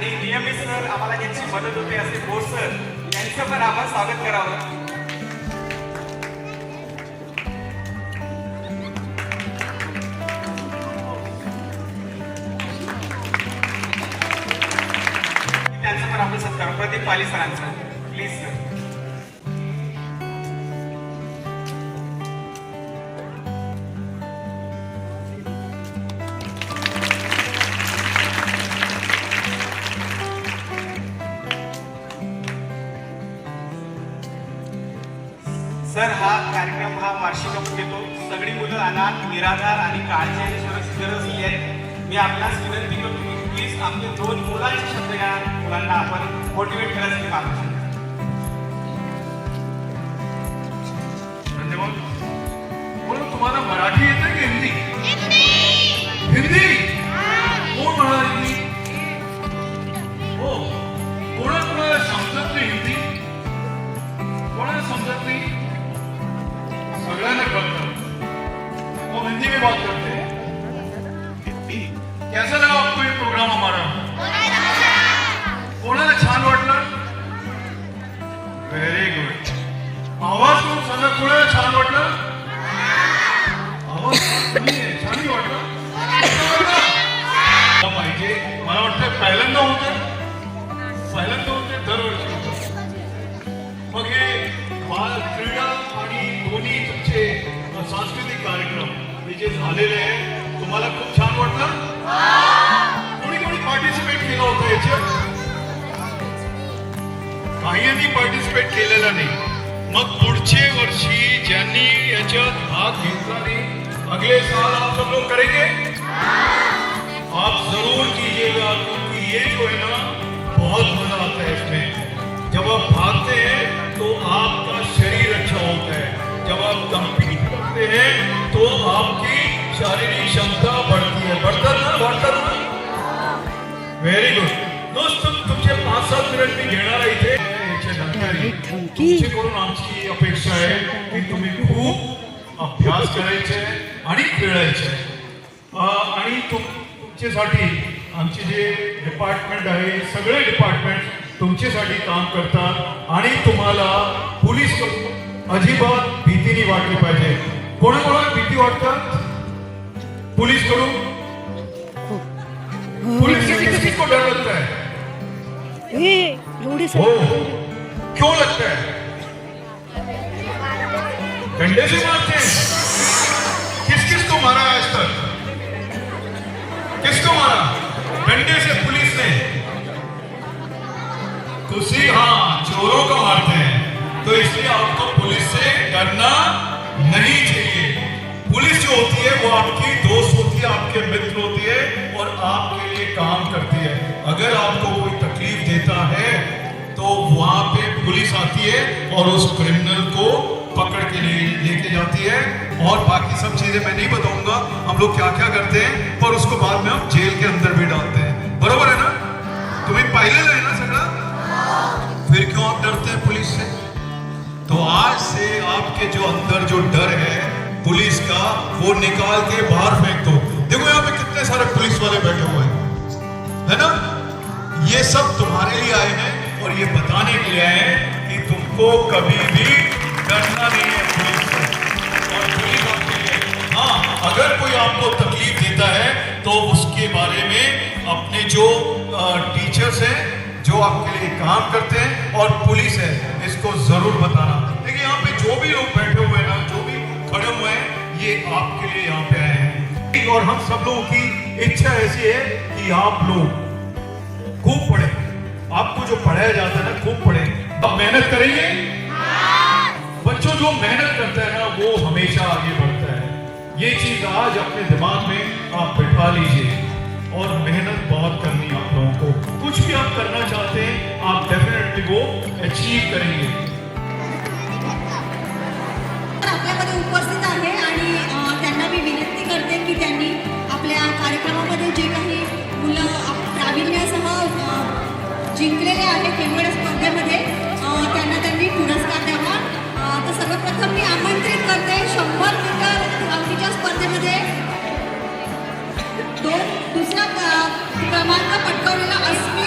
Sir आम्हाला ज्यांची मदत होते असे बोस सर यांचं पण आपण स्वागत करावं. त्यांचं पण आपण सत्कार. प्रदीप पाली सरांचा. प्लीज सर सर हा कार्यक्रम हा वार्षिक आपण घेतो. सगळी मुलं अनाथ निराधार आणि काळजी आणि सुरक्षित गरज ही आहे. मी आपणास विनंती करतो की प्लीज आमचे दोन मुलांचे शब्द या मुलांना आपण मोटिवेट करायसाठी मागतो तो बात करते. हैं कैसा लगा आपको ये प्रोग्राम हमारा? कोणाला छान वाटलं? व्हेरी गुड आवाज कोण सांगा? कोणाला छान वाटलं? आवाज छान वाटलं. पाहिजे मला वाटतं पहिल्यांदा होतं जे झालेले आहे, तुम्हाला खूप छान वाटलं? कोणी कोणी पार्टिसिपेट केलं होतं याच्यात काहींनी पार्टिसिपेट केलेलं नाही. मग पुढचे वर्षी ज्यांनी याच्यात भाग घेतला नाही, अगले साल आप सब लोग करेंगे? आप ज़रूर कीजिएगा, क्योंकि ये जो है ना, बहुत मज़ा आता है इसमें। जब आप भागते हैं तो आपका शरीर अच्छा होता है। जब आप कंपीट करते हैं तो आपकी शारीरिक क्षमता बढ़ती है। बढ़ता ना बढ़ता ना। व्हेरी गुड दोस्त तुमचे पाच सात मिनिट मी घेणार आहे इथे. नंतर तुमच्याकडून आमची अपेक्षा आहे की तुम्ही खूप अभ्यास करायचे आणि खेळायचे. आणि तुम तुमच्यासाठी आमचे जे डिपार्टमेंट आहे सगळे डिपार्टमेंट तुमच्यासाठी काम करतात आणि तुम्हाला पोलीस अजिबात भीती नाही वाटली पाहिजे. कोणाकोणाला भीती वाटतात पोलीस कडून पुलिस से किस किस को डर लगता है एवढे हो क्यों लगता है डंडे से मारते. हैं किस किस को मारा है आज तक? किसको मारा? डंडे से पुलिस ने. तुसी हाँ चोरों को मारते हैं। तो इसलिए आपको पुलिस से डरना नहीं चाहिए। पुलिस जो होती है, वो आपकी दोस्त होती है, आपके मित्र होती है और आपके लिए काम करती है। अगर आपको कोई तकलीफ़ देता है तो वहाँ पे पुलिस आती है और उस क्रिमिनल को पकड़ के ले, लेके जाती है। और बाकी सब चीज़ें मैं नहीं बताऊँगा। हम लोग क्या क्या करते हैं, पर उसको बाद में हम जेल के अंदर भी डालते हैं। बरोबर है ना? तुम्हें पाहिलेलं आहे ना सगळं फिर क्यों आप डरते हैं पुलिस से? तो आज से आपके जो अंदर जो डर है, पुलिस का, वो निकाल के बाहर फेंक दो। देखो यहाँ पे कितने सारे पुलिस वाले बैठे हुए हैं। है ना? ये सब तुम्हारे लिए आए हैं और ये बताने के लिए आए हैं कि तुमको कभी भी डरना नहीं है पुलिस से और पुलिस आपके लिए हाँ अगर कोई आपको तकलीफ़ देता है तो उसके बारे में अपने जो टीचर्स हैं, जो आपके लिए काम करते हैं और पुलिस है इसको ज़रूर बताना। देखिए यहाँ पे जो भी लोग बैठे हुए हैं ना जो भी खड़े हुए हैं ये आपके लिए यहाँ पे आए हैं। और हम सब लोगों की इच्छा ऐसी है कि आप लोग खूब पढ़े। आपको जो पढ़ाया जाता है ना खूब पढ़े। आप मेहनत करेंगे? बच्चों जो मेहनत करता है ना वो हमेशा आगे बढ़ता है। ये चीज़ आज अपने दिमाग में आप बैठा लीजिए। और मेहनत बहुत करनी आप लोगों को। कुछ भी आप करना चाहते हैं आप डेफिनेटली वो अचीव करेंगे। आपल्यामध्ये उपस्थित आहे आणि त्यांना मी विनंती करते की त्यांनी आपल्या कार्यक्रमामध्ये जे काही मुलं आप- प्रावीण्यासह जिंकलेले आहेत वेगवेगळ्या स्पर्धेमध्ये त्यांना त्यांनी पुरस्कार द्यावा. तर सर्वप्रथम मी आमंत्रित करते शंभर दुसरा क्रमांक पटकावलेला असतो.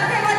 ¡Sáquenlo!